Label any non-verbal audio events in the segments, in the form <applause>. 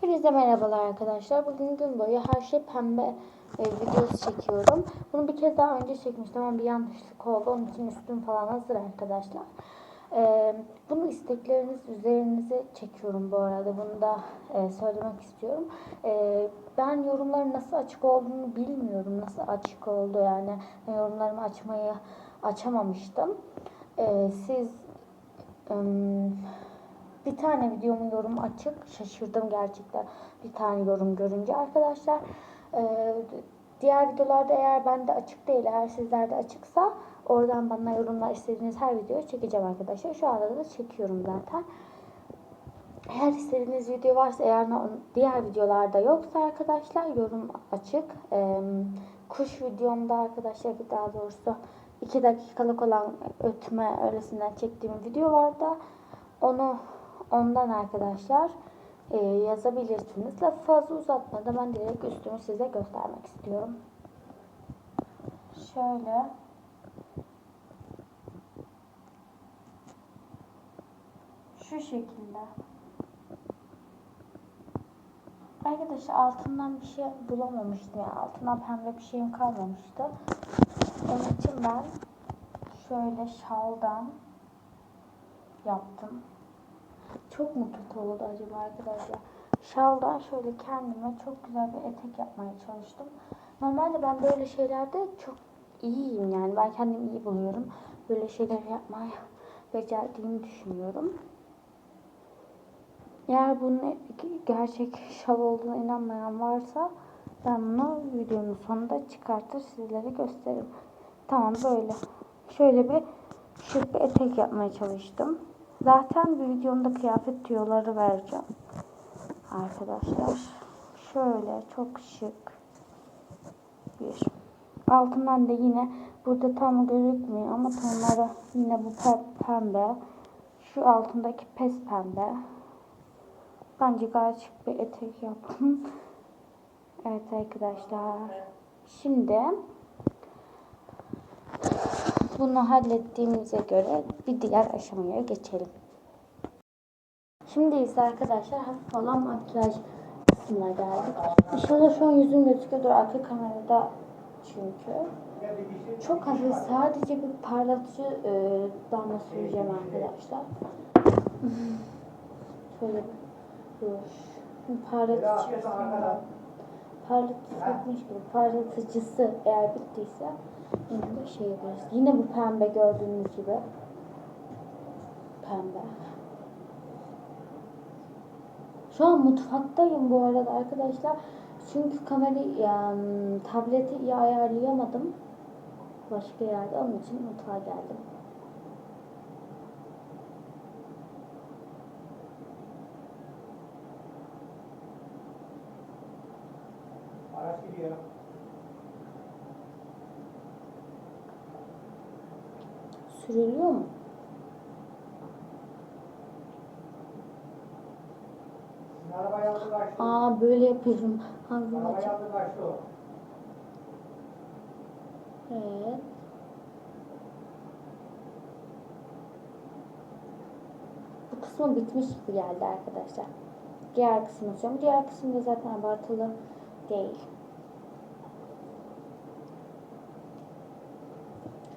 Hepinize merhabalar arkadaşlar. Bugün gün boyu her şey pembe e, videosu çekiyorum. Bunu bir kez daha önce çekmiştim ama bir yanlışlık oldu. Onun için üstüm falan hazır arkadaşlar. E, bunu istekleriniz üzerinize çekiyorum bu arada. Bunu da e, söylemek istiyorum. E, ben yorumların nasıl açık olduğunu bilmiyorum. Nasıl açık oldu yani. Ben yorumlarımı açmayı açamamıştım. E, siz ım, bir tane videomun yorumu açık. Şaşırdım gerçekten bir tane yorum görünce arkadaşlar. Ee, diğer videolarda eğer bende açık değil, eğer sizlerde açıksa oradan bana yorumlar istediğiniz her videoyu çekeceğim arkadaşlar. Şu anda da çekiyorum zaten. Eğer istediğiniz video varsa eğer diğer videolarda yoksa arkadaşlar yorum açık. Ee, kuş videomda arkadaşlar daha doğrusu 2 dakikalık olan ötme öylesinden çektiğim video vardı. Onu ondan arkadaşlar e, yazabilirsiniz. Lafı fazla uzatmadan ben direkt üstümü size göstermek istiyorum. Şöyle şu şekilde. Arkadaşlar altından bir şey bulamamıştım ya. Altından pembe bir şeyim kalmamıştı. Onun için ben şöyle şaldan yaptım. Çok mu oldu acaba arkadaşlar? Şaldan şöyle kendime çok güzel bir etek yapmaya çalıştım. Normalde ben böyle şeylerde çok iyiyim yani. Ben kendimi iyi buluyorum. Böyle şeyler yapmaya <laughs> becerdiğimi düşünüyorum. Eğer bunun gerçek <laughs> şal olduğuna inanmayan varsa ben bunu videonun sonunda çıkartır sizlere gösteririm. Tamam böyle. Şöyle bir şık bir etek yapmaya çalıştım. Zaten bir videomda kıyafet tüyoları vereceğim. Arkadaşlar. Şöyle çok şık bir. Altından da yine burada tam gözükmüyor ama tonları yine bu pembe. Şu altındaki pes pembe. Bence gayet şık bir etek yaptım. evet arkadaşlar. Şimdi bunu hallettiğimize göre bir diğer aşamaya geçelim. Şimdi ise arkadaşlar hafif olan makyaj kısmına geldik. İnşallah şu an yüzüm gözüküyordur arka kamerada çünkü. Çok hafif sadece bir parlatıcı e, damla süreceğim arkadaşlar. Şöyle. Şimdi parlatıcı parlatıcı gibi parlatıcısı eğer bittiyse de şey yaparız. Yine bu pembe gördüğünüz gibi. Pembe. Şu an mutfaktayım bu arada arkadaşlar. Çünkü kamerayı yani, tableti iyi ayarlayamadım. Başka yerde onun için mutfağa geldim. Araç gidiyor. Sürülüyor mu? Aa böyle yapıyorum. Kaçtı o. Evet. Bu kısmı bitmiş gibi geldi arkadaşlar. Diğer kısmı açıyorum. Diğer kısım da zaten abartılı değil.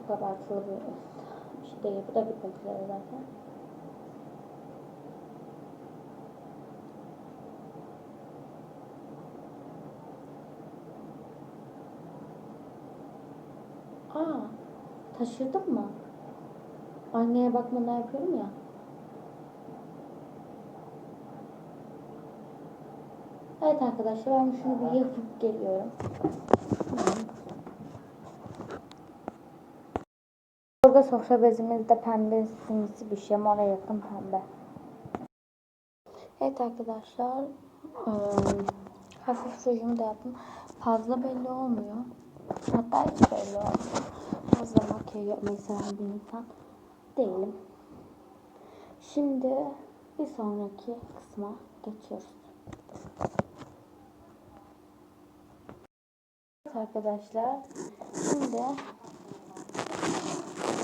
Çok abartılı bir değil. Bu da bitmek üzere zaten. Aa, taşırdın mı? Aynaya bakmadan yapıyorum ya. Evet arkadaşlar ben şunu bir yapıp geliyorum. Burada sofra bezimiz de pembe simsi bir şey. Mora yakın pembe. Evet arkadaşlar. ıı, hafif rujumu da yaptım. Fazla belli olmuyor. Hatta hiç belli olmuyor. Fazla makyaj yapmayı seven bir insan değilim. Şimdi bir sonraki kısma geçiyoruz. Evet arkadaşlar. Şimdi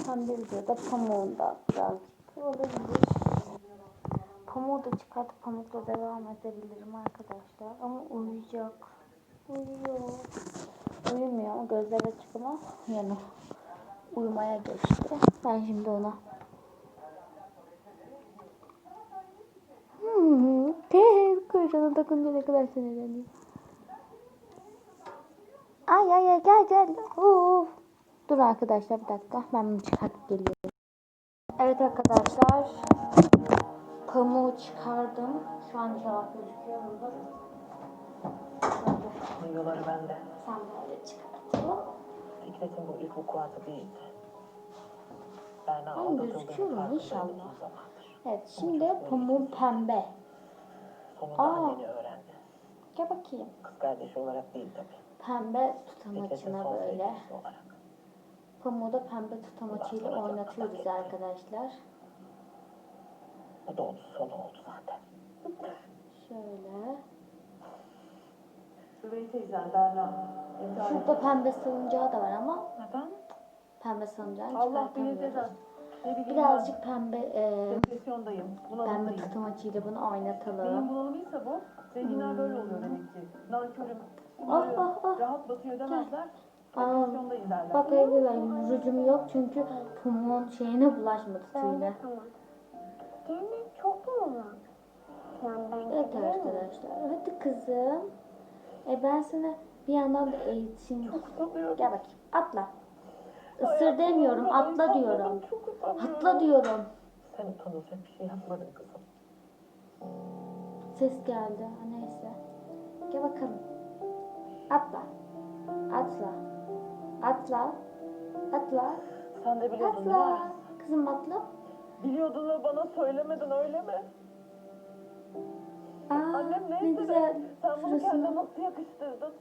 pembe videoda pamuğunda birazcık olabilir. pamuğu da çıkartıp pamukla devam edebilirim arkadaşlar. Ama uyuyacak. Uyuyor. Uyumuyor. Gözleri açık ama yani uyumaya geçti. Ben şimdi ona Hmm, <laughs> kuyruğuna dokunca ne kadar sinirleniyor. Ay ay ay gel gel. Uf. Dur arkadaşlar bir dakika. Ben bunu çıkartıp geliyorum. Evet arkadaşlar. Pamuğu çıkardım. Şu an inşallah gözüküyor? Dur, Yolları bende. Sen böyle çıkartalım. Fikret'in bu ilk vukuatı değildi. Berna aldatıldığını gözüküyor mu? İnşallah. Evet şimdi pamuğum pembe. Sonunda Aa. anneni öğrendi. Gel bakayım. Kız kardeşi olarak değil tabii. Pembe son böyle. olarak. Pamuğu da pembe tutamaçıyla oynatıyoruz arkadaşlar. Bu da onun sonu oldu zaten. Şöyle. Zübeyir teyzen Berna. Şurada pembe salıncağı da var ama Neden? pembe salıncağını Allah bilir çıkartamıyoruz. neden. Ne bileyim Birazcık pembe e, ben. Depresyondayım. pembe Bunalımdayım. tutamaçıyla bunu Benim oynatalım. bunalımıysa bu. Zenginler böyle oluyor demek ki. Nankörüm. Ah, ah, ah. Rahat batıyor demezler. Aa, Depresyondayım derler. Bak evliler yüzücüm yok çünkü pamuğun şeyine bulaşmadı tüyüne. Kendin çok mu var? Yani ben Evet arkadaşlar. Hadi kızım. E ben sana bir yandan da eğitim. Utanıyorum. Gel bakayım. Atla. Isır demiyorum. Atla diyorum. Çok utanıyorum. Atla diyorum. Sen utanılacak bir şey yapmadın kızım. Ses geldi. Ha, Neyse. Gel bakalım. Atla. Atla. Atla. Atla. Sen de biliyordun değil mi? Atla. Kızım atla. Biliyordun ve bana söylemedin öyle mi? Aa, Annem ne neyse güzel. de sen bunu kendine nasıl yakıştırdın?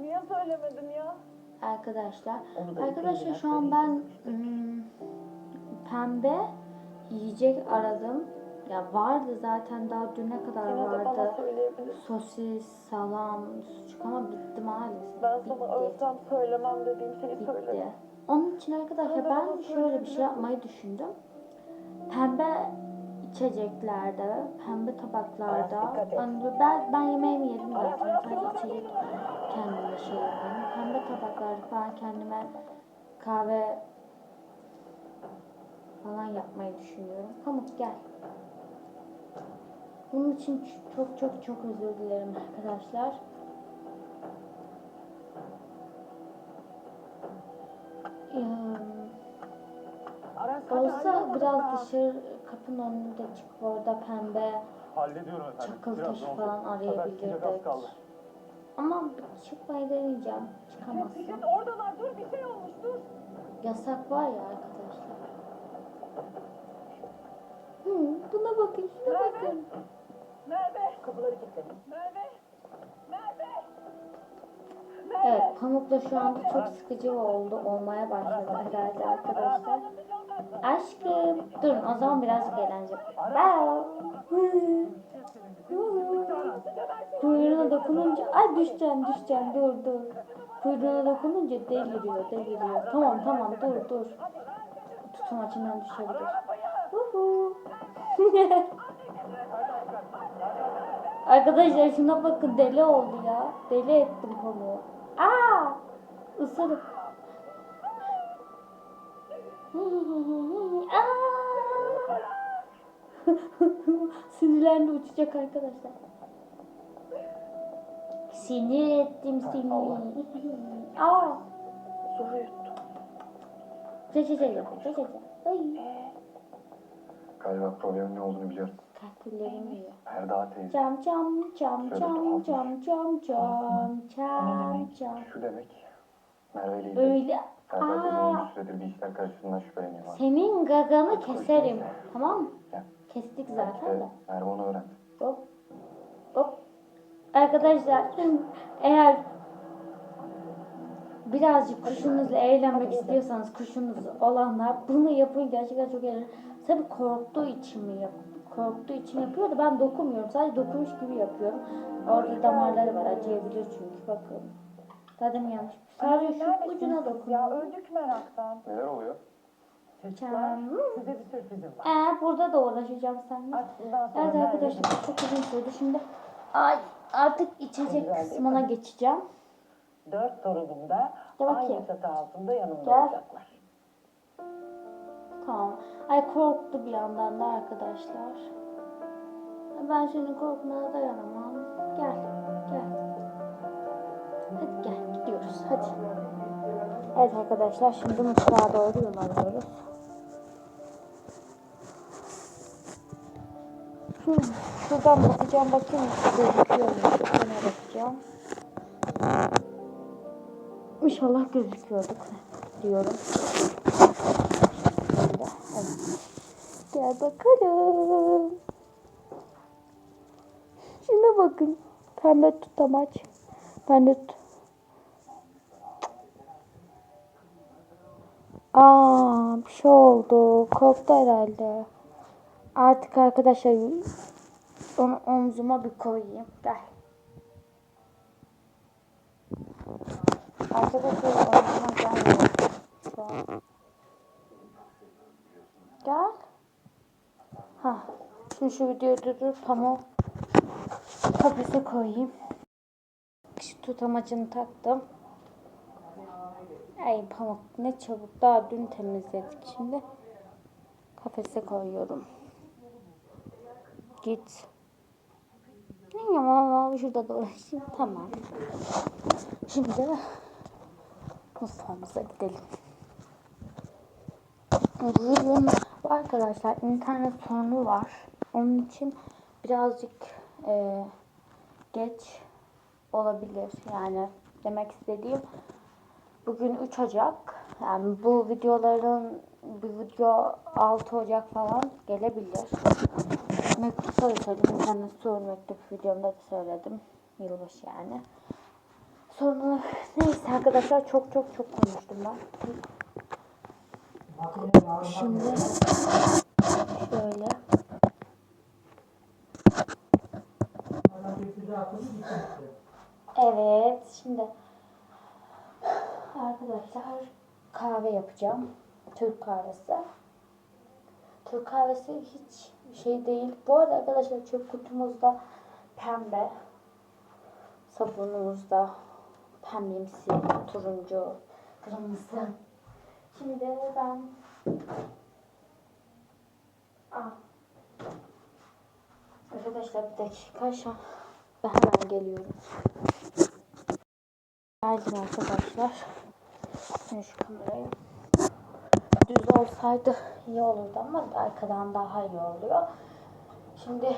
Niye söylemedin ya? Arkadaşlar. Onu da Arkadaşlar şu an ben hmm, pembe yiyecek aradım. Ya vardı zaten daha düne kadar Yine de bana vardı. söyleyebilirsin. Sosis, salam, sucuk ama bitti maalesef. Ben bitti. sana ölsem söylemem dediğim şeyi bitti. söyle. Onun için arkadaşlar ben şöyle bir şey yapmayı düşündüm. Pembe içeceklerde, pembe tabaklarda, Aras, dikkat et. hani ben, ben yemeğimi yedim zaten sadece içecek kendime şey yapıyorum. Pembe tabaklarda falan kendime kahve falan yapmayı düşünüyorum. Pamuk gel. Bunun için çok çok çok özür dilerim arkadaşlar. Olsa biraz dışarı kapının önünde çıkıp orada pembe Hallediyorum efendim. çakıl taşı olacak. falan Haber arayabilirdik. kaldı. Ama çıkmayı deneyeceğim. Çıkamazsın. Fikret oradalar dur bir şey olmuş dur. Yasak var ya arkadaşlar. Hı, buna bakın, şuna bakın. Merve. Kapıları kilitle. Merve. Merve. Evet, Pamuk'la şu anda çok sıkıcı oldu, olmaya başladı herhalde arkadaşlar. Aşkım, durun o zaman birazcık eğlence. Kuyruğuna dokununca, ay düşeceğim düşeceğim, dur dur. Kuyruğuna dokununca deliriyor, deliriyor. Tamam tamam, dur dur. Tutum açından düşebilir. Huhu. <laughs> Arkadaşlar şuna bakın deli oldu ya. Deli ettim pamuğu. Aa! Isırık. <laughs> <laughs> Sinirlendi uçacak arkadaşlar. Sinir ettim seni. Aa! Zoru yuttum. Ce ce ce. Ay. Galiba problemin ne olduğunu biliyorum. Kalp duramıyor. Erda teyze. Cam cam cam Şöyle cam tuhaf. cam cam cam cam cam. Şu demek Merve. Öyle Aa. süredir bir işler karşısında şüpheleniyor. senin gaganı keserim. Tamam mı? Kestik zaten de. Merve onu öğrendi. Hop. Hop. Arkadaşlar eğer birazcık kuşunuzla eğlenmek istiyorsanız kuşunuz olanlar bunu yapın gerçekten çok eğlenceli. Tabii korktuğu için mi yapın? Korktuğu için yapıyor da ben dokunmuyorum. Sadece dokunmuş gibi yapıyorum. Orada damarları var acıyabilir çünkü bakın. Zaten yanlış. Sadece şu ucuna Ya dokunuyorum. öldük meraktan. Neler oluyor? Çocuklar Canım. size bir sürprizim var. Ee, burada da uğraşacağım seninle. Evet arkadaşlar çok uzun sürdü. Şimdi ay, artık içecek kısmına geçeceğim. Dört torunum da aynı çatı altında yanımda olacaklar. Tamam. Ay korktu bir yandan da arkadaşlar. Ben senin korkmana dayanamam. Gel. Gel. Hadi gel gidiyoruz. Hadi. Evet arkadaşlar şimdi mutfağa doğru yol alıyoruz. Şuradan bakacağım bakayım gözüküyor mu? Şuna bakacağım. İnşallah gözüküyorduk diyorum. Gel bakalım. Şuna bakın. Pembe tutamaç. Pembe tut. Aa, bir şey oldu. Korktu herhalde. Artık arkadaşlar onu omzuma bir koyayım. Gel. Arkadaşlar omzuma gelmiyor. Şu an. Gel. Ha. Şimdi şu videoyu durdur. Tamam. Kafese koyayım. Şu tutamacını taktım. Ay pamuk ne çabuk. Daha dün temizledik. Şimdi kafese koyuyorum. Git. Ne ya şurada dolaşayım. Tamam. Şimdi mutfağımıza gidelim. Arkadaşlar internet sorunu var. Onun için birazcık e, geç olabilir. Yani demek istediğim bugün 3 Ocak. Yani bu videoların bir video 6 Ocak falan gelebilir. Mektupta da söyledim. İnternet sorunu mektup videomda da söyledim. Yılbaşı yani. Sonra neyse arkadaşlar çok çok çok konuştum ben. Şimdi şöyle evet şimdi arkadaşlar kahve yapacağım. Türk kahvesi. Türk kahvesi hiç şey değil. Bu arada arkadaşlar çöp kutumuzda pembe. Sabunumuzda pembemsi, turuncu, kırmızı. Şimdi ben Aa. Arkadaşlar bir dakika şu ben hemen geliyorum. Geldim arkadaşlar. Şimdi şu kamerayı düz olsaydı iyi olurdu ama arkadan daha iyi oluyor. Şimdi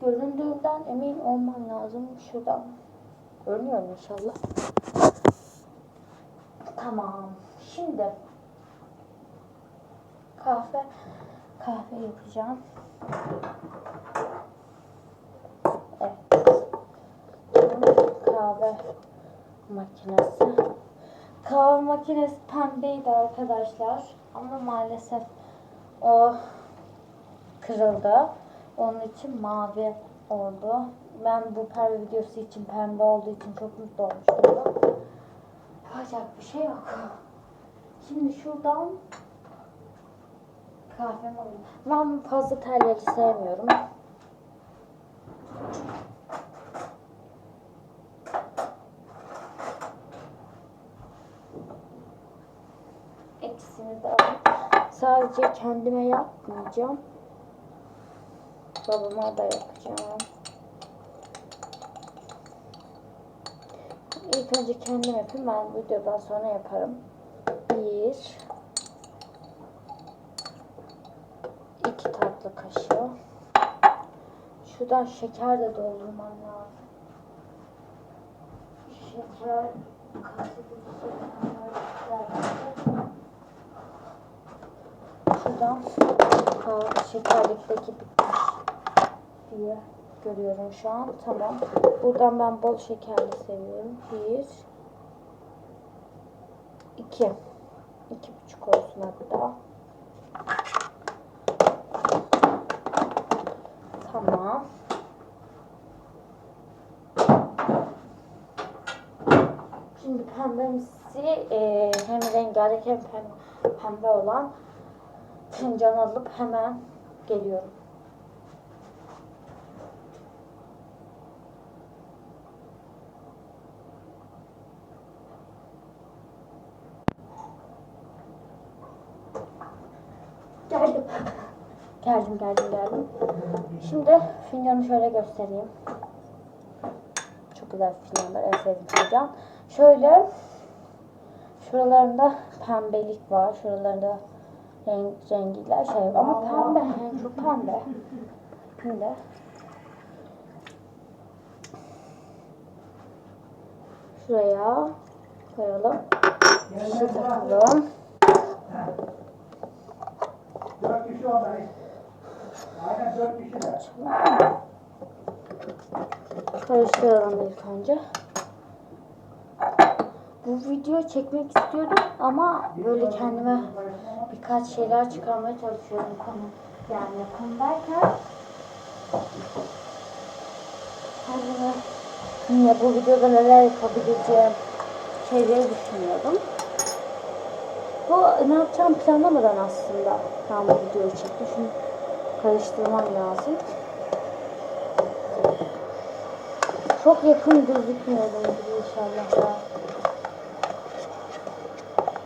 göründüğünden emin olmam lazım. Şuradan görünüyor inşallah. Tamam. Şimdi kahve kahve yapacağım. Evet. Kahve makinesi. Kahve makinesi pembeydi arkadaşlar. Ama maalesef o kırıldı. Onun için mavi oldu. Ben bu pembe videosu için pembe olduğu için çok mutlu olmuştum. Yapacak bir şey yok. Şimdi şuradan kahvemi alayım. Ben fazla terleri sevmiyorum. İkisini de alayım. Sadece kendime yapmayacağım. Babama da yapacağım. İlk önce kendim yapayım. Ben videodan sonra yaparım. Bir. iki tatlı kaşığı. Şuradan şeker de doldurmam lazım. Şeker kaşığı Şuradan ha, şekerlikteki bitmiş diye görüyorum şu an. Tamam. Buradan ben bol şekerli seviyorum. Bir. iki. İki buçuk olsun hatta. Tamam. Şimdi pembemsi e, hem rengarenk hem pembe, pembe olan fincan alıp hemen geliyorum. Geldim. <laughs> Geldim, geldim, geldim. Şimdi fincanı şöyle göstereyim. Çok güzel fincanlar, en sevdiğim fincan. Şöyle, şuralarında pembelik var, şuralarında renk, rengiler şey var. Ama pembe, yani çok pembe. Şimdi şuraya koyalım. Şu takalım. Aynen ilk önce. Bu video çekmek istiyordum ama böyle kendime birkaç şeyler çıkarmaya çalışıyorum konu. Yani konu derken kendime yine bu videoda neler yapabileceğim şeyleri düşünüyordum. Bu ne yapacağım planlamadan aslında ben bu videoyu çektim. Şimdi karıştırmam lazım. Çok yakın gözükmüyorum gibi inşallah ya.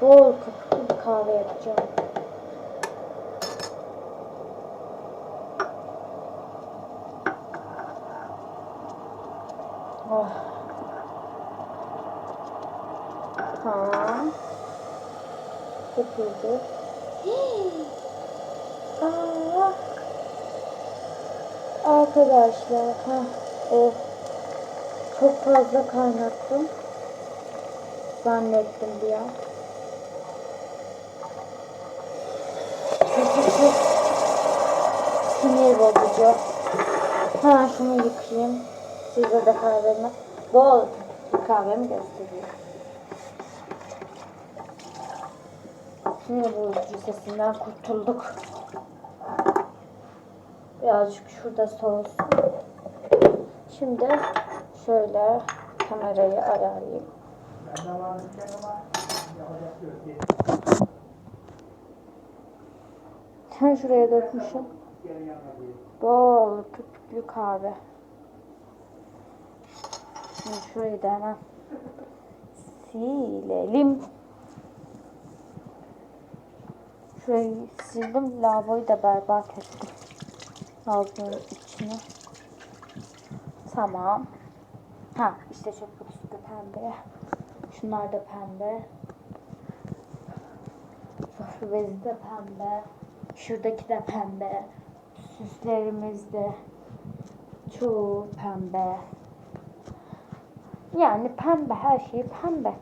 Bol köpüklü bir kahve yapacağım. Oh. Tamam. Köpürdü. Aa. Arkadaşlar, ha, o çok fazla kaynattım. Zannettim bir an. Çünkü çok sinir bozucu. Hemen şunu yıkayayım. Size de kahvemi, bol kahvemi göstereyim. Sinir bozucu sesinden kurtulduk. Birazcık şurada soğusun. Şimdi şöyle kamerayı ayarlayayım. Sen şuraya değil. Bol köpüklü kahve. Şimdi şurayı da hemen silelim. Şurayı sildim. Lavaboyu da berbat ettim. Lavabonun içine. Tamam. Ha işte çok kutusu da pembe. Şunlar da pembe. Sofra bezi de pembe. Şuradaki de pembe. Süslerimiz de çoğu pembe. Yani pembe her şey pembe.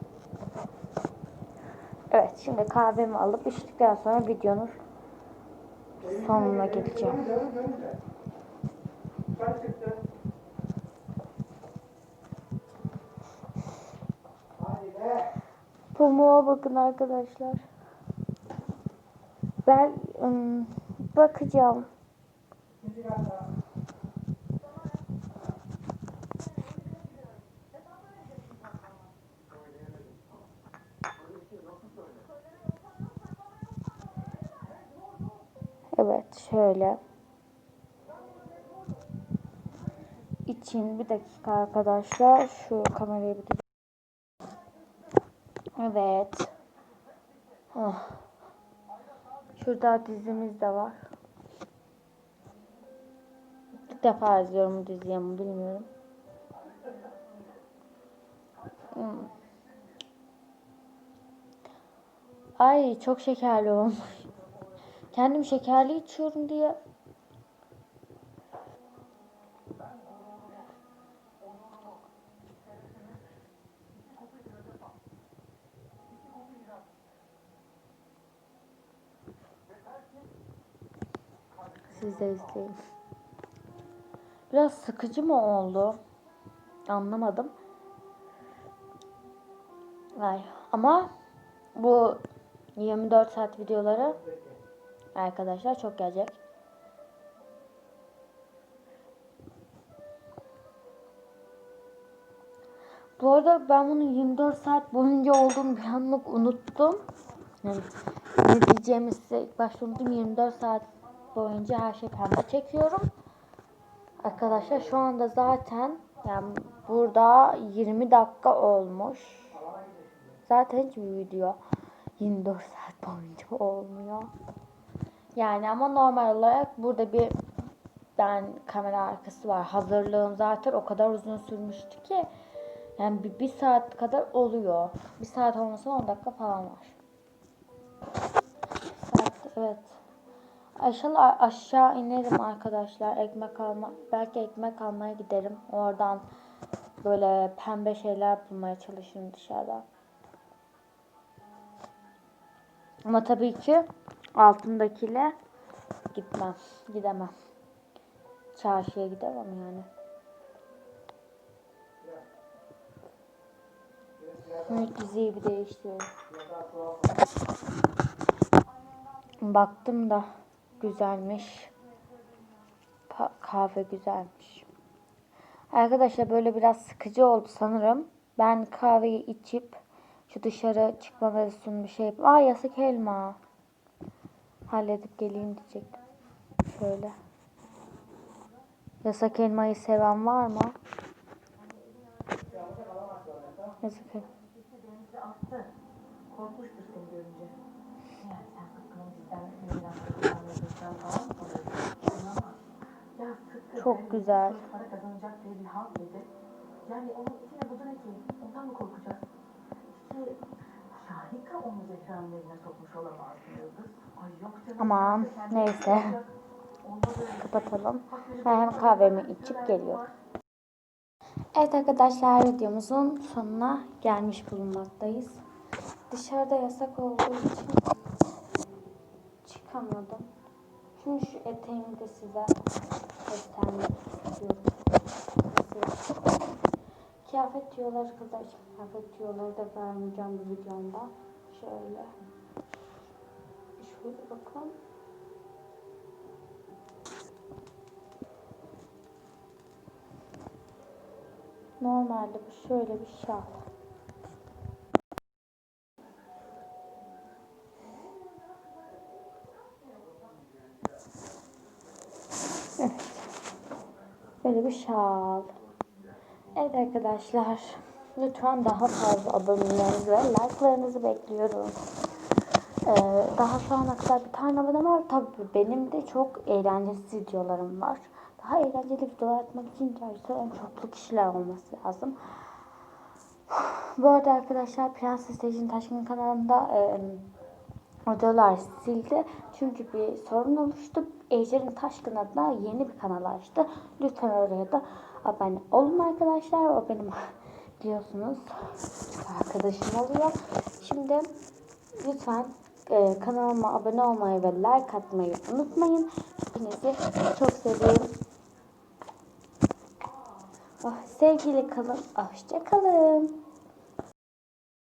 Evet şimdi kahvemi alıp içtikten sonra videonun sonuna geleceğim. Pamuğa bakın arkadaşlar. Ben ım, bakacağım. Şöyle. için bir dakika arkadaşlar. Şu kamerayı bir de- Evet. Oh. Şurada dizimiz de var. İlk defa izliyorum diziyi ama bilmiyorum. Hmm. Ay çok şekerli olmuş. Kendim şekerli içiyorum diye. Siz de izleyin. Biraz sıkıcı mı oldu? Anlamadım. Ay, ama bu 24 saat videoları arkadaşlar çok gelecek. Bu arada ben bunun 24 saat boyunca olduğunu bir anlık unuttum. Yani ne diyeceğimi size ilk başta unuttum. 24 saat boyunca her şey pembe çekiyorum. Arkadaşlar şu anda zaten yani burada 20 dakika olmuş. Zaten hiçbir video 24 saat boyunca olmuyor. Yani ama normal olarak burada bir ben kamera arkası var. Hazırlığım zaten o kadar uzun sürmüştü ki yani bir, bir saat kadar oluyor. Bir saat olmasa 10 dakika falan var. Saat, evet. Aşağı, aşağı inerim arkadaşlar. Ekmek alma, belki ekmek almaya giderim. Oradan böyle pembe şeyler bulmaya çalışırım dışarıda. Ama tabii ki altındakiyle gitmem. Gidemem. Çarşıya gidemem yani. Şimdi diziyi bir değiştiriyorum. Baktım da güzelmiş. Pa- kahve güzelmiş. Arkadaşlar böyle biraz sıkıcı oldu sanırım. Ben kahveyi içip şu dışarı çıkmaları için bir şey yapayım. Aa yasak elma. Halledip geleyim diyecektim. Şöyle. Yasak elmayı seven var mı? Yasak elma. Çok güzel. Yani onun içine bu da ki? Ondan mı korkacağız? İşte Şahika onu Zehra'nın eline sokmuş olamaz Yıldız? Aman neyse. Kapatalım. Ben hem kahvemi içip geliyorum. Evet arkadaşlar videomuzun sonuna gelmiş bulunmaktayız. Dışarıda yasak olduğu için çıkamadım. Şimdi şu eteğimi de size göstermek istiyorum. Kıyafet kızlar için kıyafet tüyoları da vermeyeceğim bu videomda. Şöyle. Şöyle. Normalde bu şöyle bir şal. Evet. Böyle bir şal. Evet arkadaşlar. Lütfen daha fazla abonelerinizi ve like'larınızı bekliyorum. Ee, daha şu ana kadar bir tane abone var. Tabii benim de çok eğlenceli videolarım var. Daha eğlenceli videolar atmak için gerçekten çoklu kişiler olması lazım. Bu arada arkadaşlar Prenses Ejin Taşkın kanalında e, videolar sildi. Çünkü bir sorun oluştu. Ejder'in Taşkın adına yeni bir kanal açtı. Lütfen oraya da abone olun arkadaşlar. O benim <laughs> biliyorsunuz arkadaşım oluyor. Şimdi lütfen e, kanalıma abone olmayı ve like atmayı unutmayın. Hepinizi çok seviyorum. Oh, sevgili kalın. Hoşça kalın.